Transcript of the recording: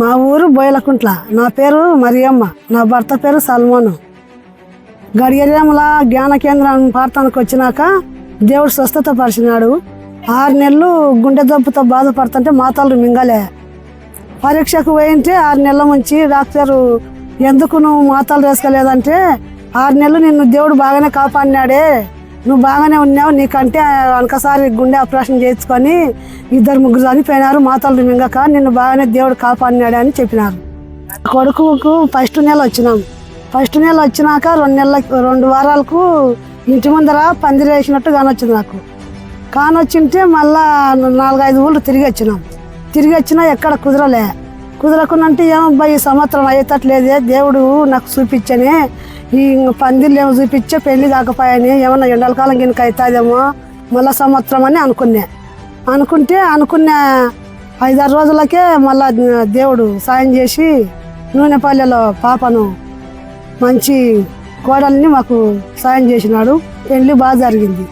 మా ఊరు బోయలకుంట్ల. నా పేరు మరియమ్మ. నా భర్త పేరు సల్మోను. గడియర్యంల జ్ఞాన కేంద్రం ప్రార్థనకు వచ్చినాక దేవుడు స్వస్థత పరిచినాడు. ఆరు నెలలు గుండె దెబ్బతో బాధపడుతుంటే మాతలు మింగలే. పరీక్షకు పోయింటే ఆరు నెలల నుంచి డాక్టరు ఎందుకు నువ్వు మాతలు వేసుకోలేదంటే? ఆరు నెలలు నిన్ను దేవుడు బాగానే కాపాడినాడే. నువ్వు బాగానే ఉన్నావు నీకంటే వెనకసారి గుండె ఆపరేషన్ చేసుకొని ఇద్దరు ముగ్గురు చనిపోయినారు మాతలు మింగక నిన్ను బాగానే దేవుడు కాపాడినాడు అని చెప్పినారు. కొడుకుకు ఫస్ట్ నెల వచ్చినాం. ఫస్ట్ నెల వచ్చినాక రెండు నెలల రెండు వారాలకు ఇంటి ముందర పందిరి వేసినట్టు కానొచ్చింది నాకు. కానొచ్చింటే మళ్ళా నాలుగైదు ఊళ్ళు తిరిగి వచ్చినాం. తిరిగి వచ్చినా ఎక్కడ కుదరలే. కుదరకుందంటే ఏమబ్బా ఈ సంవత్సరం అయ్యేటట్లేదే. దేవుడు నాకు చూపించని ఈ పందిళ్ళు ఏమో చూపించే పెళ్ళి కాకపోయాని ఏమన్నా ఎండలకాలం గినక అవుతుందేమో మళ్ళా సంవత్సరం అని అనుకున్నా. అనుకుంటే అనుకున్న ఐదారు రోజులకే మళ్ళా దేవుడు సాయం చేసి నూనెపల్లెలో పాపను మంచి కోడల్ని మాకు సాయం చేసినాడు. పెళ్ళి బాగా జరిగింది.